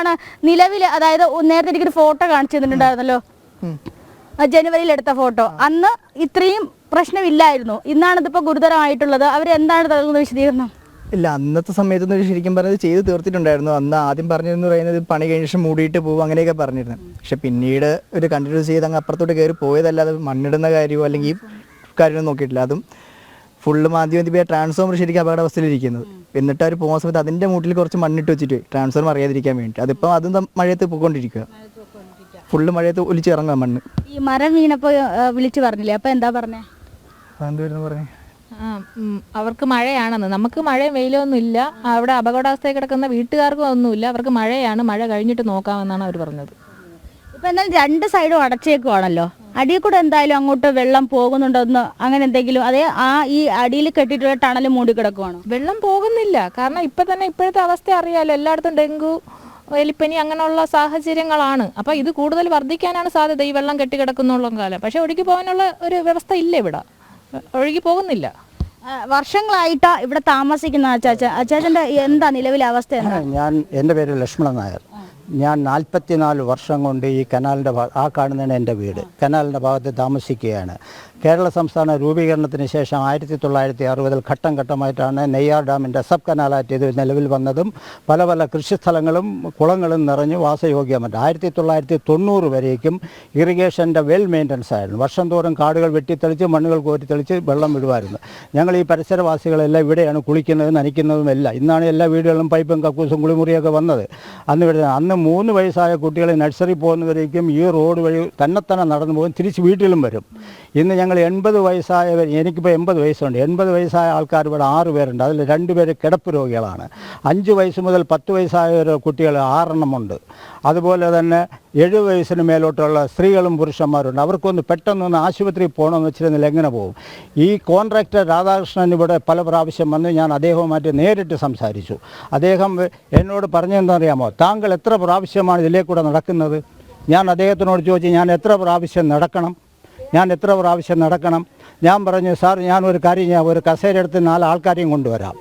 എന്താണ് നിലവിൽ അതായത് നേരത്തെ എനിക്കൊരു ഫോട്ടോ കാണിച്ചു തന്നിട്ടുണ്ടായിരുന്നല്ലോ. ജനുവരിയിൽ എടുത്ത ഫോട്ടോ. അന്ന് ഇത്രയും പ്രശ്നമില്ലായിരുന്നു. ഇന്നാണ് ഇതിപ്പോ ഗുരുതരമായിട്ടുള്ളത്. അവർ എന്താണ് നൽകുന്ന വിശദീകരണം. ഇല്ല അന്നത്തെ സമയത്തൊന്നും ശരിക്കും പറഞ്ഞത് ചെയ്ത് തീർത്തിട്ടുണ്ടായിരുന്നു. അന്ന് ആദ്യം പറഞ്ഞിരുന്നു പറയുന്നത് പണി കഴിഞ്ഞ ശേഷം മൂടിയിട്ട് പോകും അങ്ങനെയൊക്കെ പറഞ്ഞിരുന്നു. പക്ഷെ പിന്നീട് ഒരു കണ്ടിന്യൂസ് ചെയ്ത് അങ്ങ് അപ്പുറത്തോട്ട് കയറി പോയതല്ലാതെ മണ്ണിടുന്ന കാര്യമോ അല്ലെങ്കിൽ കാര്യമോ നോക്കിയിട്ടില്ല. അതും ഫുള്ള് മാധ്യമം ഇപ്പോൾ ട്രാൻസ്ഫോമർ ശരിക്കും അപകടാവസ്ഥയിലിരിക്കുന്നത് എന്നിട്ട് അവർ പോകുന്ന സമയത്ത് അതിന്റെ മൂട്ടിൽ കുറച്ച് മണ്ണിട്ട് വെച്ചിട്ട് ട്രാൻസ്ഫോമർ അറിയാതിരിക്കാൻ വേണ്ടി അതിപ്പോൾ അതും മഴയത്ത് പോയിക്കൊണ്ടിരിക്കുക ഫുള്ള് മഴയത്ത് ഒലിച്ചിറങ്ങുക മണ്ണ്. ഈ മരം വീണപ്പോ ആ, വിളിച്ചു പറഞ്ഞില്ലേ? അപ്പൊ എന്താ പറഞ്ഞേ? അവർക്ക് മഴയാണെന്ന്. നമുക്ക് മഴയും വെയിലൊന്നും ഇല്ല. അവിടെ അപകടാവസ്ഥയിൽ കിടക്കുന്ന വീട്ടുകാർക്കും ഒന്നുമില്ല അവർക്ക് മഴയാണ്. മഴ കഴിഞ്ഞിട്ട് നോക്കാമെന്നാണ് അവർ പറഞ്ഞത്. ഇപ്പൊ എന്തായാലും രണ്ട് സൈഡും അടച്ചേക്കുവാണല്ലോ. അടിയിൽ കൂടെ എന്തായാലും അങ്ങോട്ട് വെള്ളം പോകുന്നുണ്ടെന്ന് അങ്ങനെ എന്തെങ്കിലും അതേ ആ ഈ അടിയിൽ കെട്ടിയിട്ടുള്ള ടണൽ മൂടി കിടക്കുവാണോ? വെള്ളം പോകുന്നില്ല. കാരണം ഇപ്പൊ തന്നെ ഇപ്പോഴത്തെ അവസ്ഥ അറിയാലോ. എല്ലായിടത്തും ഡെങ്കു എലിപ്പനി അങ്ങനെയുള്ള സാഹചര്യങ്ങളാണ്. അപ്പോൾ ഇത് കൂടുതൽ വർദ്ധിക്കാനാണ് സാധ്യത ഈ വെള്ളം കെട്ടിക്കിടക്കുന്നുള്ള കാലം. പക്ഷേ ഒഴുകി പോകാനുള്ള ഒരു വ്യവസ്ഥ ഇല്ല ഇവിടെ. ഒഴുകി പോകുന്നില്ല. വർഷങ്ങളായിട്ടാ ഇവിടെ താമസിക്കുന്ന അച്ചാച്ച അച്ചാച്ചന്റെ എന്താ നിലവിലെ അവസ്ഥ ഞാൻ എന്റെ പേര് ലക്ഷ്മണൻ നായർ. ഞാൻ നാൽപ്പത്തിനാല് വർഷം കൊണ്ട് ഈ കനാലിന്റെ ആ കാണുന്നതാണ് എന്റെ വീട്. കനാലിന്റെ ഭാഗത്ത് താമസിക്കുകയാണ്. കേരള സംസ്ഥാന രൂപീകരണത്തിന് ശേഷം ആയിരത്തി തൊള്ളായിരത്തി അറുപതിൽ ഘട്ടം ഘട്ടമായിട്ടാണ് നെയ്യാർ ഡാമിന്റെ സബ് കനാലായിട്ട് ഇത് നിലവിൽ വന്നതും പല പല കൃഷിസ്ഥലങ്ങളും കുളങ്ങളും നിറഞ്ഞു വാസയോഗ്യമല്ല ആയിരത്തി തൊള്ളായിരത്തി തൊണ്ണൂറ് വരേക്കും ഇറിഗേഷന്റെ വെൽ മെയിന്റനൻസ് ആയിരുന്നു. വർഷം തോറും കാടുകൾ വെട്ടിത്തെളിച്ച് മണ്ണുകൾ കോരിത്തെളിച്ച് വെള്ളം വിടുമായിരുന്നു. ഞങ്ങൾ ഈ പരിസരവാസികളെല്ലാം ഇവിടെയാണ് കുളിക്കുന്നതും നനയ്ക്കുന്നതും എല്ലാം ഇന്നാണ് എല്ലാ വീടുകളിലും പൈപ്പും കക്കൂസും കുളിമുറിയൊക്കെ വന്നത്. അന്ന് ഇവിടെ അന്ന് മൂന്ന് വയസ്സായ കുട്ടികൾ നഴ്സറി പോകുന്നവരേക്കും ഈ റോഡ് വഴി തന്നെ തന്നെ നടന്നു പോകും തിരിച്ച് വീട്ടിലും വരും. ഇന്ന് ഞങ്ങൾ എൺപത് വയസ്സായവർ എനിക്കിപ്പോൾ എൺപത് വയസ്സുണ്ട്. എൺപത് വയസ്സായ ആൾക്കാർ ഇവിടെ ആറ് പേരുണ്ട്. അതിൽ രണ്ട് പേര് കിടപ്പ് രോഗികളാണ്. അഞ്ച് വയസ്സ് മുതൽ പത്ത് വയസ്സായ കുട്ടികൾ ആറെണ്ണമുണ്ട്. അതുപോലെ തന്നെ എഴുപത് വയസ്സിന് മേലോട്ടുള്ള സ്ത്രീകളും പുരുഷന്മാരുണ്ട്. അവർക്കൊന്ന് പെട്ടെന്നൊന്ന് ആശുപത്രിയിൽ പോകണമെന്ന് വെച്ചിരുന്നില്ല എങ്ങനെ പോകും? ഈ കോൺട്രാക്ടർ രാധാകൃഷ്ണൻ ഇവിടെ പല പ്രാവശ്യം വന്ന് ഞാൻ അദ്ദേഹവുമായിട്ട് നേരിട്ട് സംസാരിച്ചു. അദ്ദേഹം എന്നോട് പറഞ്ഞെന്നറിയാമോ താങ്കൾ എത്ര പ്രാവശ്യമാണ് ഇതിലേ കൂടെ നടക്കുന്നത്? ഞാൻ അദ്ദേഹത്തിനോട് ചോദിച്ചു ഞാൻ എത്ര പ്രാവശ്യം നടക്കണം? ഞാൻ എത്ര പ്രാവശ്യം നടക്കണം? ഞാൻ പറഞ്ഞു സാർ ഞാൻ ഒരു കാര്യം ഞാൻ ഒരു കസേര എടുത്ത് നാല് ആൾക്കാരെയും കൊണ്ടുവരാം.